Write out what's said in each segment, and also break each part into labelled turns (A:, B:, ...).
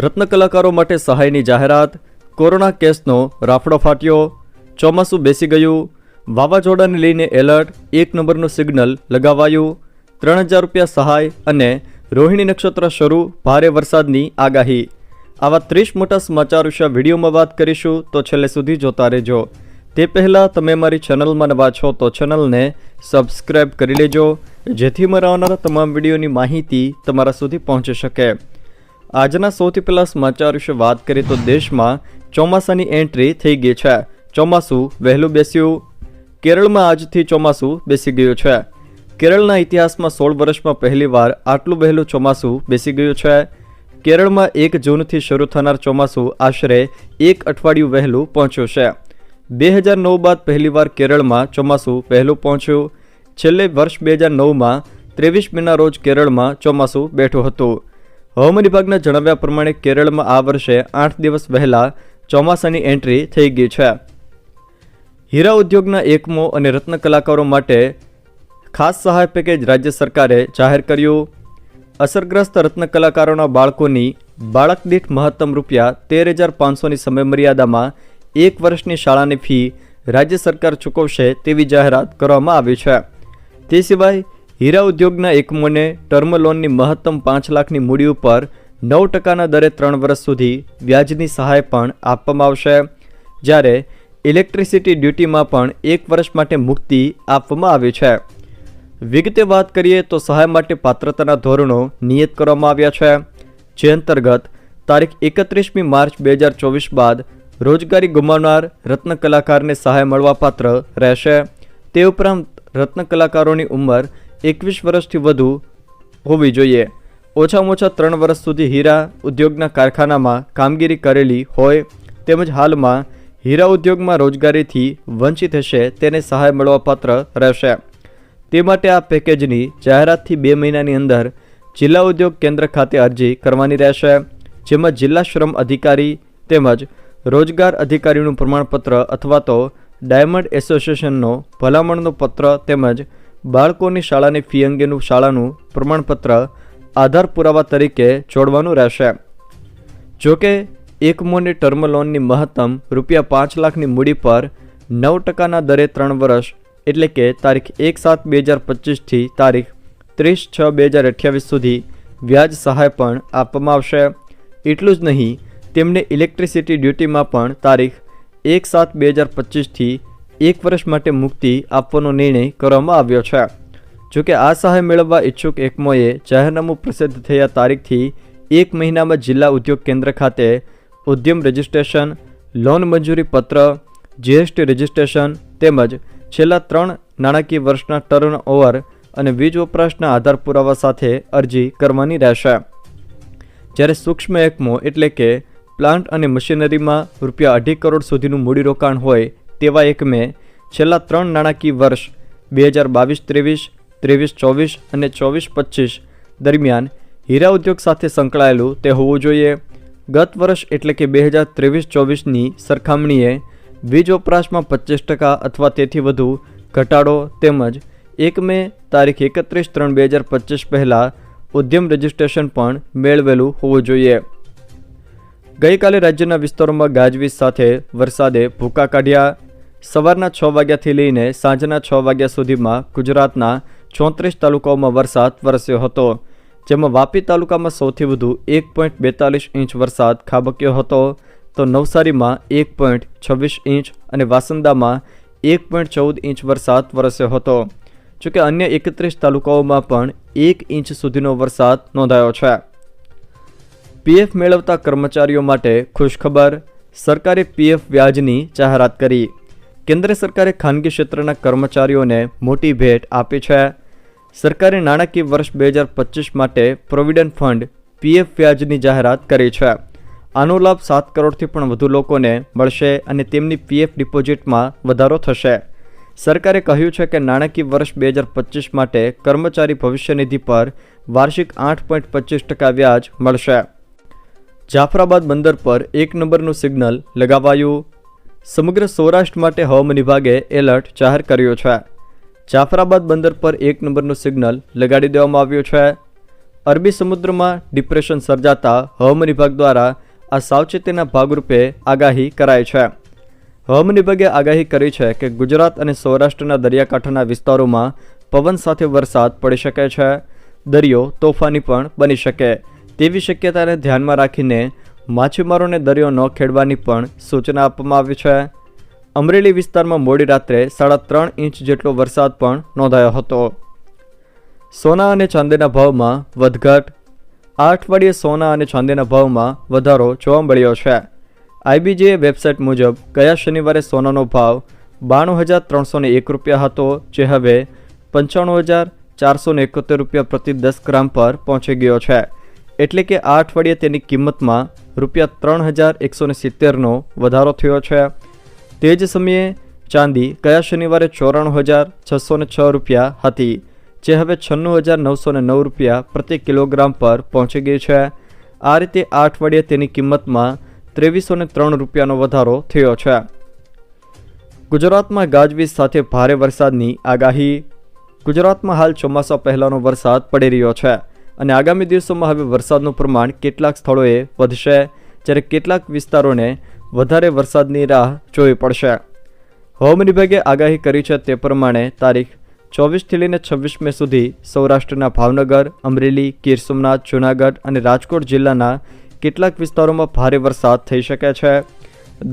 A: રત્ન કલાકારો માટે સહાયની જાહેરાત, કોરોના કેસનો રાફડો ફાટ્યો, ચોમાસું બેસી ગયું, વાવાઝોડાને લઈને એલર્ટ, એક નંબરનું સિગ્નલ લગાવાયું, ત્રણ હજાર રૂપિયા સહાય અને રોહિણી નક્ષત્ર શરૂ, ભારે વરસાદની આગાહી. આવા ત્રીસ મોટા સમાચાર વિશે વિડીયોમાં વાત કરીશું, તો છેલ્લે સુધી જોતા રહેજો. તે પહેલાં તમે મારી ચેનલમાં નવા છો, તો ચેનલને સબસ્ક્રાઈબ કરી લેજો, જેથી મારા આવનારા તમામ વિડીયોની માહિતી તમારા સુધી પહોંચી શકે. આજના સૌથી પહેલા સમાચાર વિશે વાત કરીએ તો દેશમાં ચોમાસાની એન્ટ્રી થઈ ગઈ છે. ચોમાસું વહેલું બેસ્યું. કેરળમાં આજથી ચોમાસું બેસી ગયું છે. કેરળના ઇતિહાસમાં સોળ વર્ષમાં પહેલીવાર આટલું વહેલું ચોમાસું બેસી ગયું છે. કેરળમાં એક જૂનથી શરૂ થનાર ચોમાસું આશરે એક અઠવાડિયું વહેલું પહોંચ્યું છે. બે હજાર નવ બાદ પહેલીવાર કેરળમાં ચોમાસું વહેલું પહોંચ્યું. છેલ્લે વર્ષ બે હજાર નવમાં ત્રેવીસ મેના રોજ કેરળમાં ચોમાસું બેઠું હતું. હવામાન વિભાગના જણાવ્યા પ્રમાણે કેરળમાં આ વર્ષે આઠ દિવસ વહેલા ચોમાસાની એન્ટ્રી થઈ ગઈ છે. હીરા ઉદ્યોગના એકમો અને રત્ન કલાકારો માટે ખાસ સહાય પેકેજ રાજ્ય સરકારે જાહેર કર્યું. અસરગ્રસ્ત રત્ન કલાકારોના બાળકોની બાળક દીઠ મહત્તમ રૂપિયા તેર હજાર પાંચસોની સમયમર્યાદામાં એક વર્ષની શાળાની ફી રાજ્ય સરકાર ચૂકવશે તેવી જાહેરાત કરવામાં આવી છે. તે સિવાય હીરા ઉદ્યોગના એકમોને ટર્મ લોનની મહત્તમ પાંચ લાખની મૂડી ઉપર નવ ટકાના દરે ત્રણ વર્ષ સુધી વ્યાજની સહાય પણ આપવામાં આવશે. જ્યારે ઇલેક્ટ્રિસિટી ડ્યુટીમાં પણ એક વર્ષ માટે મુક્તિ આપવામાં આવી છે. વિગતે વાત કરીએ તો સહાય માટે પાત્રતાના ધોરણો નિયત કરવામાં આવ્યા છે. જે અંતર્ગત તારીખ એકત્રીસમી માર્ચ બે હજાર ચોવીસ બાદ રોજગારી ગુમાવનાર રત્ન કલાકારને સહાય મળવાપાત્ર રહેશે. તે ઉપરાંત રત્ન કલાકારોની ઉંમર એકવીસ વર્ષથી વધુ હોવી જોઈએ. ઓછામાં ઓછા ત્રણ વર્ષ સુધી હીરા ઉદ્યોગના કારખાનામાં કામગીરી કરેલી હોય તેમજ હાલમાં હીરા ઉદ્યોગમાં રોજગારીથી વંચિત હશે તેને સહાય મળવાપાત્ર રહેશે. તે માટે આ પેકેજની જાહેરાતથી બે મહિનાની અંદર જિલ્લા ઉદ્યોગ કેન્દ્ર ખાતે અરજી કરવાની રહેશે, જેમાં જિલ્લા શ્રમ અધિકારી તેમજ રોજગાર અધિકારીનું પ્રમાણપત્ર અથવા તો ડાયમંડ એસોસિએશનનો ભલામણનો પત્ર તેમજ બાળકોની શાળાની ફી અંગેનું શાળાનું પ્રમાણપત્ર આધાર પુરાવા તરીકે જોડવાનું રહેશે. જોકે એકમોની ટર્મ લોનની મહત્તમ રૂપિયા પાંચ લાખની મૂડી પર નવ ટકાના દરે ત્રણ વર્ષ, એટલે કે તારીખ એક સાત બે હજાર પચીસથી તારીખ ત્રીસ છ બે હજાર અઠ્યાવીસ સુધી વ્યાજ સહાય પણ આપવામાં આવશે. એટલું જ નહીં, તેમને ઇલેક્ટ્રિસિટી ડ્યુટીમાં પણ તારીખ એક સાત બે હજાર પચીસથી એક વર્ષ માટે મુક્તિ આપવાનો નિર્ણય કરવામાં આવ્યો છે. જોકે આ સહાય મેળવવા ઈચ્છુક એકમોએ જાહેરનામું પ્રસિદ્ધ થયા તારીખથી એક મહિનામાં જિલ્લા ઉદ્યોગ કેન્દ્ર ખાતે ઉદ્યમ રજિસ્ટ્રેશન, લોન મંજૂરી પત્ર, જીએસટી રજિસ્ટ્રેશન તેમજ છેલ્લા ત્રણ નાણાકીય વર્ષના ટર્ન ઓવર અને વીજ વપરાશના આધાર પુરાવા સાથે અરજી કરવાની રહેશે. જ્યારે સૂક્ષ્મ એકમો એટલે કે પ્લાન્ટ અને મશીનરીમાં રૂપિયા અઢી કરોડ સુધીનું મૂડીરોકાણ હોય તેવા એકમે છેલ્લા ત્રણ નાણાકીય વર્ષ બે હજાર બાવીસ, ત્રેવીસ ત્રેવીસ, ચોવીસ અને ચોવીસ, પચીસ દરમિયાન હીરા ઉદ્યોગ સાથે સંકળાયેલું તે હોવું જોઈએ. ગત વર્ષ એટલે કે બે હજાર ત્રેવીસ, ચોવીસની સરખામણીએ વીજ વપરાશમાં પચીસ ટકા અથવા તેથી વધુ ઘટાડો તેમજ એક મે તારીખ એકત્રીસ ત્રણ બે હજાર પચીસ પહેલાં ઉદ્યમ રજિસ્ટ્રેશન પણ મેળવેલું હોવું જોઈએ. ગઈકાલે રાજ્યના વિસ્તારોમાં ગાજવીજ સાથે વરસાદે ભૂકા કાઢ્યા. સવારના છ વાગ્યાથી લઈને સાંજના છ વાગ્યા સુધીમાં ગુજરાતના ચોત્રીસ તાલુકાઓમાં વરસાદ વરસ્યો હતો, જેમાં વાપી તાલુકામાં સૌથી વધુ એક પોઈન્ટ બેતાલીસ ઇંચ વરસાદ ખાબક્યો હતો, તો નવસારીમાં એક પોઈન્ટ છવ્વીસ ઇંચ અને વાસંદામાં એક પોઈન્ટ ચૌદ ઇંચ વરસાદ વરસ્યો હતો. જોકે અન્ય એકત્રીસ તાલુકાઓમાં પણ એક ઇંચ સુધીનો વરસાદ નોંધાયો છે. પીએફ મેળવતા કર્મચારીઓ માટે ખુશખબર, સરકારે પીએફ વ્યાજની જાહેરાત કરી. કેન્દ્ર સરકારે ખાનગી ક્ષેત્રના કર્મચારીઓને મોટી ભેટ આપી છે. સરકારે નાણાકીય વર્ષ બે હજાર પચીસ માટે પ્રોવિડન્ટ ફંડ પીએફ વ્યાજની જાહેરાત કરી છે. આનો લાભ સાત કરોડથી પણ વધુ લોકોને મળશે અને તેમની પીએફ ડિપોઝિટમાં વધારો થશે. સરકારે કહ્યું છે કે નાણાકીય વર્ષ બે હજાર પચીસ માટે કર્મચારી ભવિષ્ય નિધિ પર વાર્ષિક આઠ પોઈન્ટ પચીસ ટકા વ્યાજ મળશે. જાફરાબાદ બંદર પર એક નંબરનું સિગ્નલ લગાવાયું. સમગ્ર સૌરાષ્ટ્ર માટે હવામાન વિભાગે એલર્ટ જાહેર કર્યો છે. જાફરાબાદ બંદર પર એક નંબરનું સિગ્નલ લગાડી દેવામાં આવ્યું છે. અરબી સમુદ્રમાં ડિપ્રેશન સર્જાતા હવામાન વિભાગ દ્વારા આ સાવચેતીના ભાગરૂપે આગાહી કરાઈ છે. હવામાન વિભાગે આગાહી કરી છે કે ગુજરાત અને સૌરાષ્ટ્રના દરિયાકાંઠાના વિસ્તારોમાં પવન સાથે વરસાદ પડી શકે છે. દરિયો, તોફાની પણ બની શકે. તેવી શક્યતાને ધ્યાનમાં રાખીને માછીમારોને દરિયો ન ખેડવાની પણ સૂચના આપવામાં આવી છે. અમરેલી વિસ્તારમાં મોડી રાત્રે સાડા ત્રણ ઇંચ જેટલો વરસાદ પણ નોંધાયો હતો. સોના અને ચાંદીના ભાવમાં વધઘટ. આ અઠવાડિયે સોના અને ચાંદીના ભાવમાં વધારો જોવા મળ્યો છે. આઈબીજીએ વેબસાઇટ મુજબ ગયા શનિવારે સોનાનો ભાવ બાણું હજાર ત્રણસો એક રૂપિયા હતો, જે હવે પંચાણું હજાર ચારસો એકોતેર રૂપિયા પ્રતિ દસ ગ્રામ પર પહોંચી ગયો છે. એટલે કે આ અઠવાડિયે તેની કિંમતમાં રૂપિયા ત્રણ હજાર એકસો ને સિત્તેરનો વધારો થયો છે. તે જ સમયે ચાંદી ગયા શનિવારે ચોરાણું હજાર છસો ને છ રૂપિયા હતી, જે હવે છન્નું હજાર નવસો ને નવ રૂપિયા પ્રતિ કિલોગ્રામ પર પહોંચી ગઈ છે. આ રીતે આ અઠવાડિયે તેની કિંમતમાં ત્રેવીસો ને ત્રણ રૂપિયાનો વધારો થયો છે. ગુજરાતમાં ગાજવીજ સાથે ભારે વરસાદની આગાહી. ગુજરાતમાં હાલ ચોમાસા પહેલાંનો વરસાદ પડી રહ્યો છે. અને આગામી દિવસોમાં હવે વરસાદનું પ્રમાણ કેટલાક સ્થળોએ વધશે, જ્યારે કેટલાક વિસ્તારોને વધારે વરસાદની રાહ જોવી પડશે. હવામાન વિભાગે આગાહી કરી છે તે પ્રમાણે તારીખ ચોવીસથી લઈને છવ્વીસ મે સુધી સૌરાષ્ટ્રના ભાવનગર, અમરેલી, ગીર સોમનાથ, જૂનાગઢ અને રાજકોટ જિલ્લાના કેટલાક વિસ્તારોમાં ભારે વરસાદ થઈ શકે છે.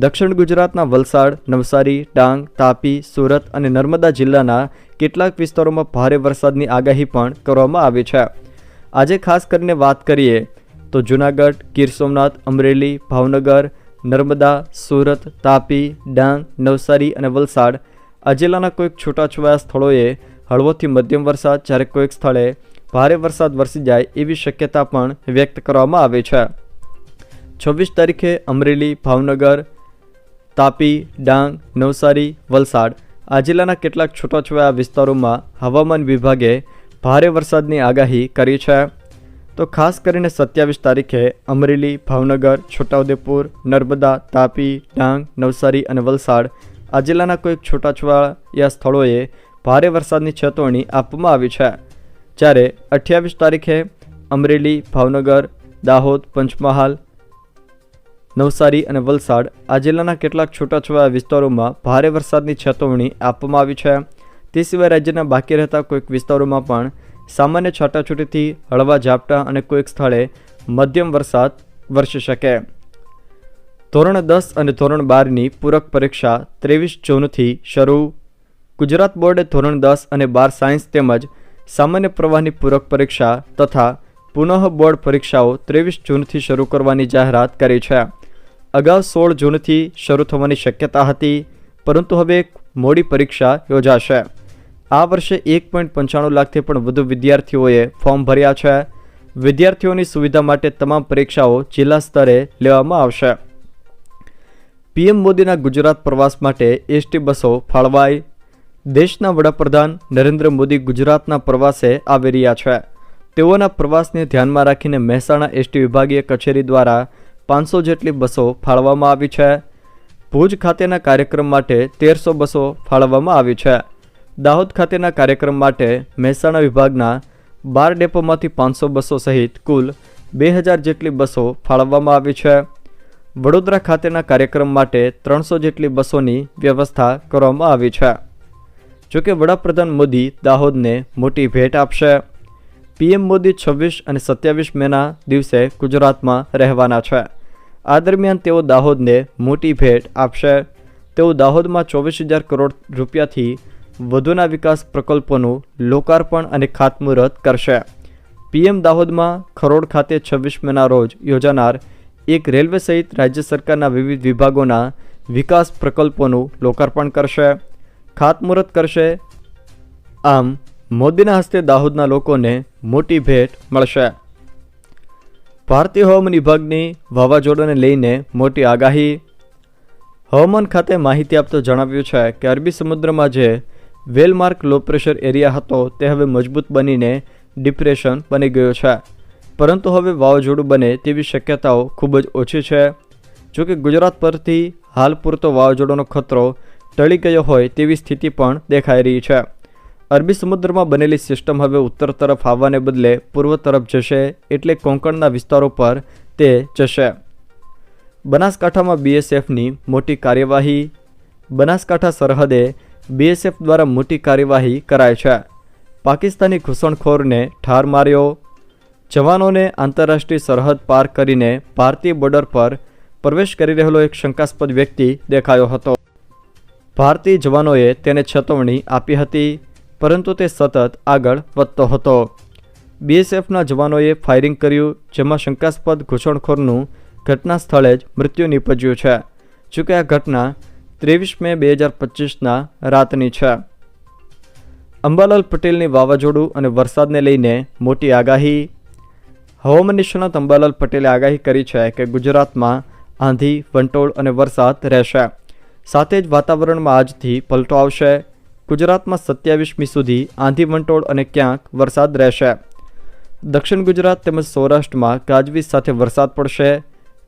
A: દક્ષિણ ગુજરાતના વલસાડ, નવસારી, ડાંગ, તાપી, સુરત અને નર્મદા જિલ્લાના કેટલાક વિસ્તારોમાં ભારે વરસાદની આગાહી પણ કરવામાં આવી છે. આજે ખાસ કરીને વાત કરીએ તો જૂનાગઢ, ગીર સોમનાથ, અમરેલી, ભાવનગર, નર્મદા, સુરત, તાપી, ડાંગ, નવસારી અને વલસાડ આ જિલ્લાના કોઈક છૂટાછવાયા સ્થળોએ હળવોથી મધ્યમ વરસાદ જ્યારે કોઈક સ્થળે ભારે વરસાદ વરસી જાય એવી શક્યતા પણ વ્યક્ત કરવામાં આવી છે. છવ્વીસ તારીખે અમરેલી, ભાવનગર, તાપી, ડાંગ, નવસારી, વલસાડ આ જિલ્લાના કેટલાક છૂટાછવાયા વિસ્તારોમાં હવામાન વિભાગે ભારે વરસાદની આગાહી કરી છે. તો ખાસ કરીને સત્યાવીસ તારીખે અમરેલી, ભાવનગર, છોટાઉદેપુર, નર્મદા, તાપી, ડાંગ, નવસારી અને વલસાડ આ જિલ્લાના કોઈક છૂટાછવાયા સ્થળોએ ભારે વરસાદની ચેતવણી આપવામાં આવી છે. જ્યારે અઠ્યાવીસ તારીખે અમરેલી, ભાવનગર, દાહોદ, પંચમહાલ, નવસારી અને વલસાડ આ જિલ્લાના કેટલાક છૂટાછવાયા વિસ્તારોમાં ભારે વરસાદની ચેતવણી આપવામાં આવી છે. તે સિવાય રાજ્યના બાકી રહેતા કોઈક વિસ્તારોમાં પણ સામાન્ય છાટાછૂટીથી હળવા ઝાપટા અને કોઈક સ્થળે મધ્યમ વરસાદ વરસી શકે. ધોરણ દસ અને ધોરણ બારની પૂરક પરીક્ષા ત્રેવીસ જૂનથી શરૂ. ગુજરાત બોર્ડે ધોરણ દસ અને બાર સાયન્સ તેમજ સામાન્ય પ્રવાહની પૂરક પરીક્ષા તથા પુનઃ બોર્ડ પરીક્ષાઓ ત્રેવીસ જૂનથી શરૂ કરવાની જાહેરાત કરી છે. અગાઉ સોળ જૂનથી શરૂ થવાની શક્યતા હતી, પરંતુ હવે મોડી પરીક્ષા યોજાશે. આ વર્ષે એક પોઈન્ટ પંચાણું લાખથી પણ વધુ વિદ્યાર્થીઓએ ફોર્મ ભર્યા છે. વિદ્યાર્થીઓની સુવિધા માટે તમામ પરીક્ષાઓ જિલ્લા સ્તરે લેવામાં આવશે. પીએમ મોદીના ગુજરાત પ્રવાસ માટે એસટી બસો ફાળવાઈ. દેશના વડાપ્રધાન નરેન્દ્ર મોદી ગુજરાતના પ્રવાસે આવી રહ્યા છે. તેઓના પ્રવાસને ધ્યાનમાં રાખીને મહેસાણા એસટી વિભાગીય કચેરી દ્વારા પાંચસો જેટલી બસો ફાળવવામાં આવી છે. ભુજ ખાતેના કાર્યક્રમ માટે તેરસો બસો ફાળવવામાં આવી છે. દાહોદ ખાતેના કાર્યક્રમ માટે મહેસાણા વિભાગના બાર ડેપોમાંથી પાંચસો બસો સહિત કુલ બે હજાર જેટલી બસો ફાળવવામાં આવી છે. વડોદરા ખાતેના કાર્યક્રમ માટે ત્રણસો જેટલી બસોની વ્યવસ્થા કરવામાં આવી છે. જોકે વડાપ્રધાન મોદી દાહોદને મોટી ભેટ આપશે. પીએમ મોદી છવ્વીસ અને સત્યાવીસ મેના દિવસે ગુજરાતમાં રહેવાના છે. આ દરમિયાન તેઓ દાહોદને મોટી ભેટ આપશે. તેઓ દાહોદમાં ચોવીસ હજાર કરોડ રૂપિયાથી વધુના વિકાસ પ્રકલ્પોનું લોકાર્પણ અને ખાતમુહૂર્ત કરશે. પીએમ દાહોદમાં ખરોડ ખાતે છવ્વીસ મેના રોજ યોજાનાર એક રેલવે સહિત રાજ્ય સરકારના વિવિધ વિભાગોના વિકાસ પ્રકલ્પોનું લોકાર્પણ કરશે. ખાતમુહૂર્ત કરશે. આમ, મોદીના હસ્તે દાહોદના લોકોને મોટી ભેટ મળશે. ભારતીય હવામાન વિભાગની વાવાઝોડાને લઈને મોટી આગાહી. હવામાન ખાતે માહિતી આપતો જણાવ્યું છે કે અરબી સમુદ્રમાં જે વેલમાર્ક લો પ્રેશર એરિયા હતો, તે હવે મજબૂત બનીને ડિપ્રેશન બની ગયો છે. પરંતુ હવે વાવાઝોડું બને તેવી શક્યતાઓ ખૂબ જ ઓછી છે. જોકે ગુજરાત પરથી હાલ પૂરતો વાવાઝોડાનો ખતરો ટળી ગયો હોય તેવી સ્થિતિ પણ દેખાઈ રહી છે. અરબી સમુદ્રમાં બનેલી સિસ્ટમ હવે ઉત્તર તરફ આવવાને બદલે પૂર્વ તરફ જશે એટલે કોંકણના વિસ્તારો પર તે જશે. બનાસકાંઠામાં બીએસએફની મોટી કાર્યવાહી. બનાસકાંઠા સરહદે બીએસએફ દ્વારા મોટી કાર્યવાહી કરાય છે. પાકિસ્તાની ઘૂસણખોરને ઠાર માર્યો. જવાનોને આંતરરાષ્ટ્રીય સરહદ પાર કરીને ભારતીય બોર્ડર પર પ્રવેશ કરી રહેલો એક શંકાસ્પદ વ્યક્તિ દેખાયો હતો. ભારતીય જવાનોએ તેને ચેતવણી આપી હતી, પરંતુ તે સતત આગળ વધતો હતો. બીએસએફના જવાનોએ ફાયરિંગ કર્યું, જેમાં શંકાસ્પદ ઘૂસણખોરનું ઘટના સ્થળે જ મૃત્યુ નીપજ્યું છે. જોકે આ ઘટના ત્રેવીસ મે બે હજાર પચીસના રાતની છે. અંબાલાલ પટેલની વાવાઝોડું અને વરસાદને લઈને મોટી આગાહી. હવામાન નિષ્ણાત અંબાલાલ પટેલે આગાહી કરી છે કે ગુજરાતમાં આંધી, વંટોળ અને વરસાદ રહેશે. સાથે જ વાતાવરણમાં આજથી પલટો આવશે. ગુજરાતમાં સત્યાવીસમી સુધી આંધી, વંટોળ અને ક્યાંક વરસાદ રહેશે. દક્ષિણ ગુજરાત તેમજ સૌરાષ્ટ્રમાં ગાજવીજ સાથે વરસાદ પડશે.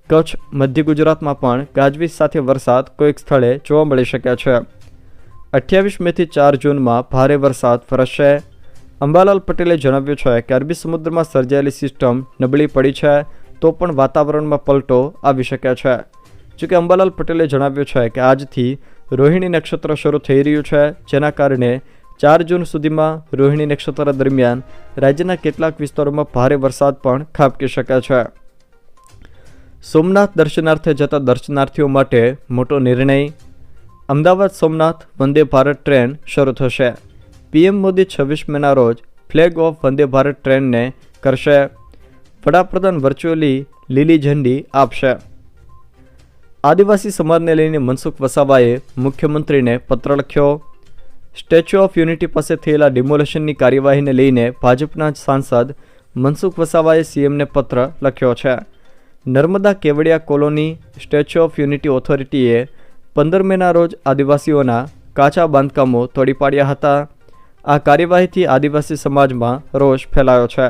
A: કચ્છ, મધ્ય ગુજરાતમાં પણ ગાજવીજ સાથે વરસાદ કોઈક સ્થળે જોવા મળી શકે છે. અઠ્યાવીસ મેથી ચાર જૂનમાં ભારે વરસાદ વરસશે અંબાલાલ પટેલે જણાવ્યું છે કે અરબી સમુદ્રમાં સર્જાયેલી સિસ્ટમ નબળી પડી છે, તો પણ વાતાવરણમાં પલટો આવી શકે છે. જોકે અંબાલાલ પટેલે જણાવ્યું છે કે આજથી રોહિણી નક્ષત્ર શરૂ થઈ રહ્યું છે, જેના કારણે ચાર જૂન સુધીમાં રોહિણી નક્ષત્ર દરમિયાન રાજ્યના કેટલાક વિસ્તારોમાં ભારે વરસાદ પણ ખાબકી શકે છે. સોમનાથ દર્શનાર્થે જતા દર્શનાર્થીઓ માટે મોટો નિર્ણય અમદાવાદ સોમનાથ વંદે ભારત ટ્રેન શરૂ થશે. પીએમ મોદી છવ્વીસ મેના રોજ ફ્લેગ ઓફ વંદે ભારત ટ્રેનને કરશે. વડાપ્રધાન વર્ચ્યુઅલી લીલી ઝંડી આપશે. આદિવાસી સમાજને લઈને મનસુખ વસાવાએ મુખ્યમંત્રીને પત્ર લખ્યો. સ્ટેચ્યુ ઓફ યુનિટી પાસે થયેલા ડિમોલેશનની કાર્યવાહીને લઈને ભાજપના સાંસદ મનસુખ વસાવાએ સીએમને પત્ર લખ્યો છે. Narmada Kevadia Colony Statue of Unity ઓથોરિટીએ પંદર મેના રોજ આદિવાસીઓના કાચા બાંધકામો તોડી પાડ્યા હતા. આ કાર્યવાહીથી આદિવાસી સમાજમાં રોષ ફેલાયો છે.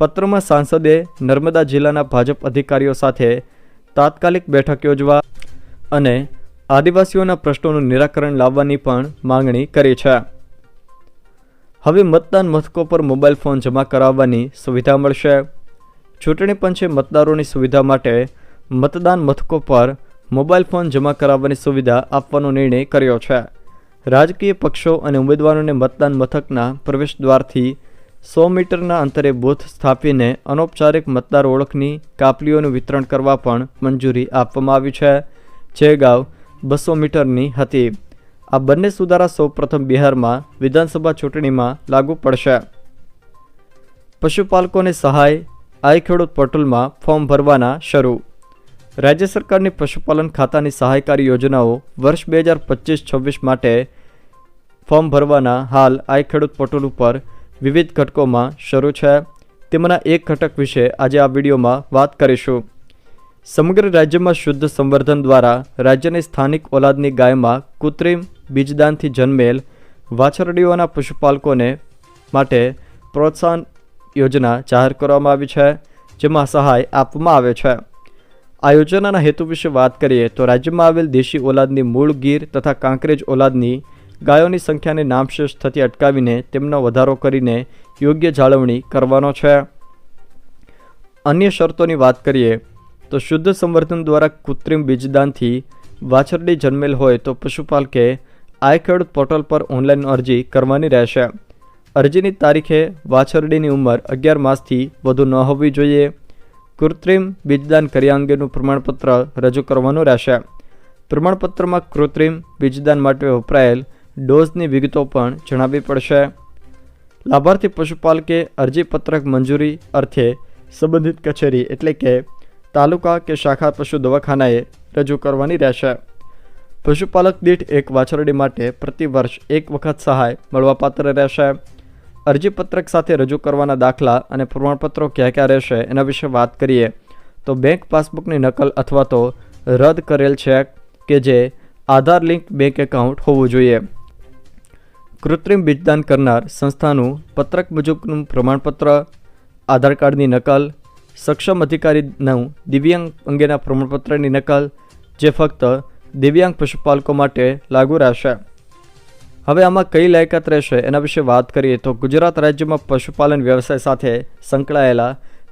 A: પત્રમાં સાંસદે નર્મદા જિલ્લાના ભાજપ અધિકારીઓ સાથે તાત્કાલિક બેઠક યોજવા અને આદિવાસીઓના પ્રશ્નોનું નિરાકરણ લાવવાની પણ માંગણી કરી છે. હવે મતદાન મથકો પર મોબાઈલ ફોન જમા કરાવવાની સુવિધા મળશે. ચૂંટણી પંચે મતદારોની સુવિધા માટે મતદાન મથકો પર મોબાઈલ ફોન જમા કરાવવાની સુવિધા આપવાનો નિર્ણય કર્યો છે. રાજકીય પક્ષો અને ઉમેદવારોને મતદાન મથકના પ્રવેશ દ્વારથી સો મીટરના અંતરે બૂથ સ્થાપીને અનૌપચારિક મતદાર ઓળખની કાપલીઓનું વિતરણ કરવા પણ મંજૂરી આપવામાં આવી છે. જે અગાઉ બસો મીટરની હતી. આ બંને સુધારા સૌપ્રથમ બિહારમાં વિધાનસભા ચૂંટણીમાં લાગુ પડશે. પશુપાલકોને સહાય આઈ ખેડૂત પોર્ટલમાં ફોર્મ ભરવાના શરૂ. રાજ્ય સરકારની પશુપાલન ખાતાની સહાયકારી યોજનાઓ વર્ષ બે હજાર પચીસ છવ્વીસ માટે ફોર્મ ભરવાના હાલ આઈ ખેડૂત પોર્ટલ ઉપર વિવિધ ઘટકોમાં શરૂ છે. તેમાંના એક ઘટક વિશે આજે આ વિડીયોમાં વાત કરીશું. સમગ્ર રાજ્યમાં શુદ્ધ સંવર્ધન દ્વારા રાજ્યની સ્થાનિક ઓલાદની ગાયમાં કૃત્રિમ બીજદાનથી જન્મેલ વાછરડીઓના પશુપાલકોને માટે પ્રોત્સાહન યોજના જાહેર કરવામાં આવી છે, જેમાં સહાય આપવામાં આવે છે. આ યોજનાના હેતુ વિશે વાત કરીએ તો રાજ્યમાં આવેલ દેશી ઓલાદની મૂળ ગીર તથા કાંકરેજ ઓલાદની ગાયોની સંખ્યાને નામશેષ થતી અટકાવીને તેમનો વધારો કરીને યોગ્ય જાળવણી કરવાનો છે. અન્ય શરતોની વાત કરીએ તો શુદ્ધ સંવર્ધન દ્વારા કૃત્રિમ બીજદાનથી વાછરડી જન્મેલ હોય તો પશુપાલકે આઈ ખેડૂત પોર્ટલ પર ઓનલાઈન અરજી કરવાની રહેશે. અરજીની તારીખે વાછરડીની ઉંમર અગિયાર માસથી વધુ ન હોવી જોઈએ. કૃત્રિમ બીજદાન કર્યા અંગેનું પ્રમાણપત્ર રજૂ કરવાનું રહેશે. પ્રમાણપત્રમાં કૃત્રિમ બીજદાન માટે વપરાયેલ ડોઝની વિગતો પણ જણાવવી પડશે. લાભાર્થી પશુપાલકે અરજીપત્રક મંજૂરી અર્થે સંબંધિત કચેરી એટલે કે તાલુકા કે શાખા પશુ દવાખાનાએ રજૂ કરવાની રહેશે. પશુપાલક દીઠ એક વાછરડી માટે પ્રતિ વર્ષ એક વખત સહાય મળવાપાત્ર રહેશે. અરજીપત્રક સાથે રજૂ કરવાના દાખલા અને પ્રમાણપત્રો ક્યાં ક્યાં રહેશે એના વિશે વાત કરીએ, તો બેંક પાસબુકની નકલ અથવા તો રદ કરેલ ચેક કે જે આધાર લિંક બેંક એકાઉન્ટ હોવું જોઈએ. કૃત્રિમ બીજદાન કરનાર સંસ્થાનું પત્રક મુજબનું પ્રમાણપત્ર, આધાર કાર્ડની નકલ, સક્ષમ અધિકારીનું દિવ્યાંગ અંગેના પ્રમાણપત્રની નકલ, જે ફક્ત દિવ્યાંગ પશુપાલકો માટે લાગુ રહેશે. હવે આમાં કઈ લાયકાત રહેશે એના વિશે વાત કરીએ તો ગુજરાત રાજ્યમાં પશુપાલન વ્યવસાય સાથે સંકળાયેલા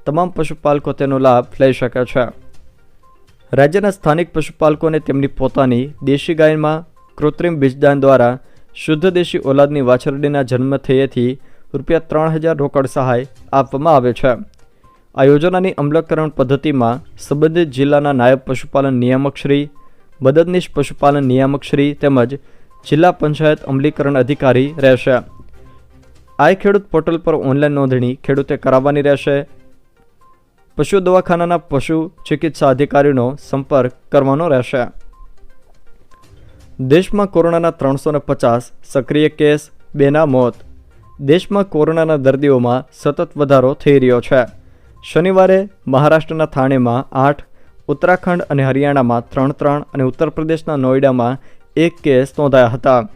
A: તમામ પશુપાલકો તેનો લાભ લઈ શકે છે. રાજ્યના સ્થાનિક પશુપાલકોને તેમની પોતાની દેશી ગાયમાં કૃત્રિમ બીજદાન દ્વારા શુદ્ધ દેશી ઓલાદની વાછરડીના જન્મ થયેથી રૂપિયા ત્રણ હજાર રોકડ સહાય આપવામાં આવે છે. આ યોજનાની અમલકરણ પદ્ધતિમાં સંબંધિત જિલ્લાના નાયબ પશુપાલન નિયામકશ્રી મદદનીશ પશુપાલન નિયામકશ્રી તેમજ જિલ્લા પંચાયત અમલીકરણ અધિકારી રહેશે. આઈ ખેડૂત પોર્ટલ પર ઓનલાઈન નોંધણી ખેડૂતે કરાવવાની રહેશે. પશુ દવાખાનાના પશુ ચિકિત્સા અધિકારીનો સંપર્ક કરવાનો રહેશે. દેશમાં કોરોનાના ત્રણસો પચાસ સક્રિય કેસ, બેના મોત. દેશમાં કોરોનાના દર્દીઓમાં સતત વધારો થઈ રહ્યો છે. શનિવારે મહારાષ્ટ્રના થાણેમાં આઠ, ઉત્તરાખંડ અને હરિયાણામાં ત્રણ ત્રણ અને ઉત્તર પ્રદેશના નોઈડામાં એક કેસ નોંધાયા હતા.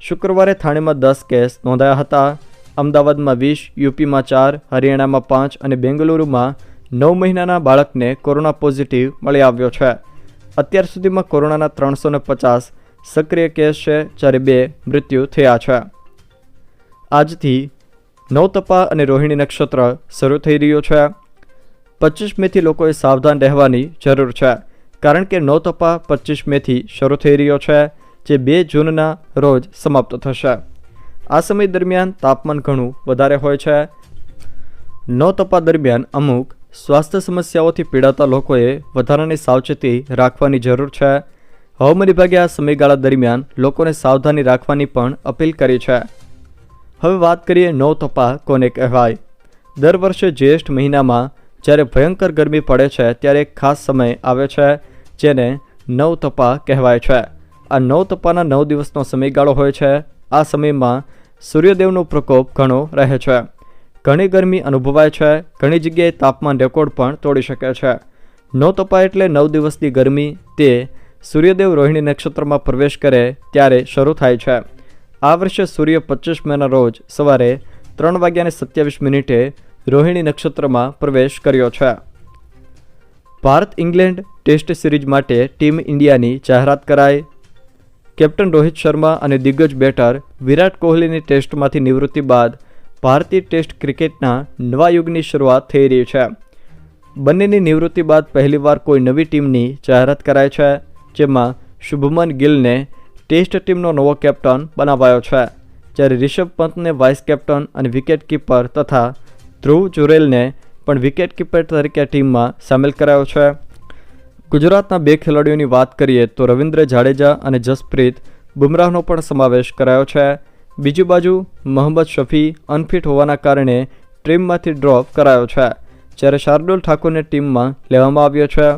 A: શુક્રવારે થાણેમાં દસ કેસ નોંધાયા હતા. અમદાવાદમાં વીસ, યુપીમાં ચાર, હરિયાણામાં પાંચ અને બેંગલુરુમાં નવ મહિનાના બાળકને કોરોના પોઝિટિવ મળી આવ્યો છે. અત્યાર સુધીમાં કોરોનાના ત્રણસોને પચાસ સક્રિય કેસ છે, જ્યારે બે મૃત્યુ થયા છે. આજથી નવતપા અને રોહિણી નક્ષત્ર શરૂ થઈ રહ્યું છે. પચીસ મેથી લોકોએ સાવધાન રહેવાની જરૂર છે. કારણ કે નવતપા પચીસ મેથી શરૂ થઈ રહ્યો છે, જે બે જૂનના રોજ સમાપ્ત થશે. આ સમય દરમિયાન તાપમાન ઘણું વધારે હોય છે. નવતપા દરમિયાન અમુક સ્વાસ્થ્ય સમસ્યાઓથી પીડાતા લોકોએ વધારાની સાવચેતી રાખવાની જરૂર છે. હવામાન વિભાગે આ સમયગાળા દરમિયાન લોકોને સાવધાની રાખવાની પણ અપીલ કરી છે. હવે વાત કરીએ નવતપા કોને કહેવાય? દર વર્ષે જ્યેષ્ઠ મહિનામાં જ્યારે ભયંકર ગરમી પડે છે, ત્યારે એક ખાસ સમય આવે છે. જેને નવતપા કહેવાય છે. આ નવતપાના નવ દિવસનો સમયગાળો હોય છે. આ સમયમાં સૂર્યદેવનો પ્રકોપ ઘણો રહે છે. ઘણી ગરમી અનુભવાય છે. ઘણી જગ્યાએ તાપમાન રેકોર્ડ પણ તોડી શકે છે. નવતપા એટલે નવ દિવસની ગરમી તે સૂર્યદેવ રોહિણી નક્ષત્રમાં પ્રવેશ કરે ત્યારે શરૂ થાય છે. આ વર્ષે સૂર્ય પચીસ મેના રોજ સવારે ત્રણ વાગ્યાને સત્યાવીસ મિનિટે રોહિણી નક્ષત્રમાં પ્રવેશ કર્યો છે. ભારત, ઇંગ્લેન્ડ ટેસ્ટ સિરીઝ માટે ટીમ ઇન્ડિયાની જાહેરાત કરાઈ. કેપ્ટન રોહિત શર્મા અને દિગ્ગજ બેટર વિરાટ કોહલીની ટેસ્ટમાંથી નિવૃત્તિ બાદ ભારતીય ટેસ્ટ ક્રિકેટના નવા યુગની શરૂઆત થઈ રહી છે. બંનેની નિવૃત્તિ બાદ પહેલીવાર કોઈ નવી ટીમની જાહેરાત કરાઈ છે, જેમાં શુભમન ગિલને ટેસ્ટ ટીમનો નવો કેપ્ટન બનાવાયો છે, જ્યારે રિષભ પંતને વાઇસ કેપ્ટન અને વિકેટ કીપર તથા ધ્રુવ ચુરેલને પણ વિકેટ કીપર તરીકે ટીમમાં સામેલ કરાયો છે. ગુજરાતના બે ખેલાડીઓની વાત કરીએ તો રવિન્દ્ર જાડેજા અને જસપ્રીત બુમરાહનો પણ સમાવેશ કરાયો છે. બીજી બાજુ મોહમ્મદ શફી અનફિટ હોવાના કારણે ટીમમાંથી ડ્રોપ કરાયો છે. જ્યારે શાર્દુલ ઠાકુરને ટીમમાં લેવામાં આવ્યો છે.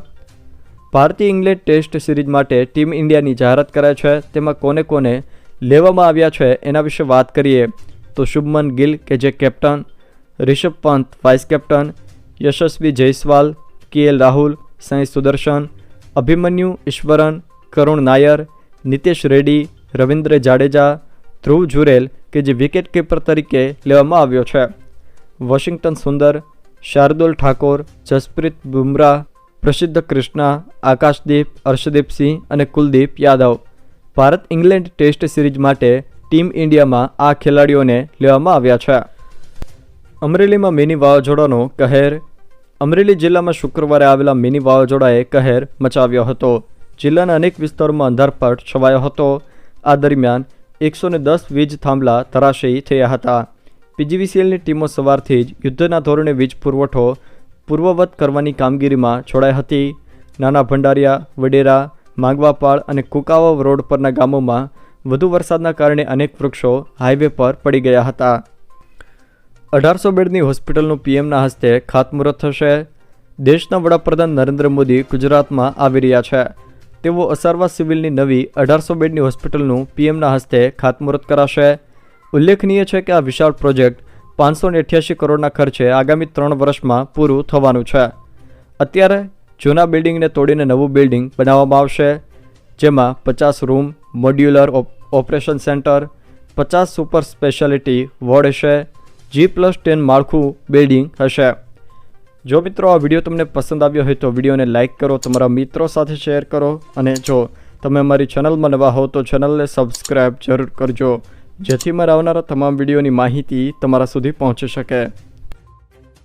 A: ભારતીય ઇંગ્લેન્ડ ટેસ્ટ સિરીઝ માટે ટીમ ઇન્ડિયાની જાહેરાત કરાય છે. તેમાં કોને કોને લેવામાં આવ્યા છે એના વિશે વાત કરીએ તો શુભમન ગિલ કે જે captain, Rishabh Pant vice captain, Yashasvi Jaiswal KL Rahul Sai Sudharsan, Abhimanyu, Easwaran, Karun Nair, Nitish Reddy, Ravindra Jadeja, ધ્રુવ જુરેલ કે જે વિકેટ કીપર તરીકે લેવામાં આવ્યો છે. વોશિંગ્ટન સુંદર, શાર્દુલ ઠાકોર, જસપ્રીત બુમરાહ, પ્રસિદ્ધ કૃષ્ણા, આકાશદીપ, હર્ષદીપસિંહ અને Kuldeep Yadav. Bharat England test series માટે ટીમ ઇન્ડિયામાં આ ખેલાડીઓને લેવામાં આવ્યા છે. અમરેલીમાં મિની વાવાઝોડાનો કહેર અમરેલી જિલ્લામાં શુક્રવારે આવેલા મિની વાવાઝોડાએ કહેર મચાવ્યો હતો. જિલ્લાના અનેક વિસ્તારોમાં અંધારપટ છવાયો હતો. આ દરમિયાન એકસો દસ વીજ થાંભલા ધરાશયી થયા હતા. પીજીવીસીએલની ટીમો સવારથી જ યુદ્ધના ધોરણે વીજ પુરવઠો પૂર્વવત કરવાની કામગીરીમાં જોડાઈ હતી. નાના ભંડારિયા, વડેરા, માંગવાપાળ અને કુકાવાવ રોડ પરના ગામોમાં વધુ વરસાદના કારણે અનેક વૃક્ષો હાઈવે પર પડી ગયા હતા. અઢારસો બેડની હોસ્પિટલનું પીએમના હસ્તે ખાતમુહૂર્ત થશે. દેશના વડાપ્રધાન નરેન્દ્ર મોદી ગુજરાતમાં આવી રહ્યા છે. તેઓ અસારવા સિવિલની નવી અઢારસો બેડની હોસ્પિટલનું પીએમના હસ્તે ખાતમુહૂર્ત કરાશે. ઉલ્લેખનીય છે કે આ વિશાળ પ્રોજેક્ટ પાંચસો ને અઠ્યાસી કરોડના ખર્ચે આગામી ત્રણ વર્ષમાં પૂરું થવાનું છે. અત્યારે જૂના બિલ્ડિંગને તોડીને નવું બિલ્ડિંગ બનાવવામાં આવશે, જેમાં પચાસ રૂમ, મોડ્યુલર ઓપરેશન સેન્ટર, પચાસ સુપર સ્પેશિયાલિટી વોર્ડ હશે જી પ્લસ ટેન માળખું બિલ્ડિંગ હશે. જો મિત્રો આ વીડિયો તમને પસંદ આવ્યો હોય તો વિડીયોને લાઇક કરો, તમારા મિત્રો સાથે શેર કરો અને જો તમે અમારી ચેનલમાં નવા હો તો ચેનલને સબસ્ક્રાઈબ જરૂર કરજો. જેથી મારા આવનારા તમામ વિડીયોની માહિતી તમારા સુધી પહોંચી શકે.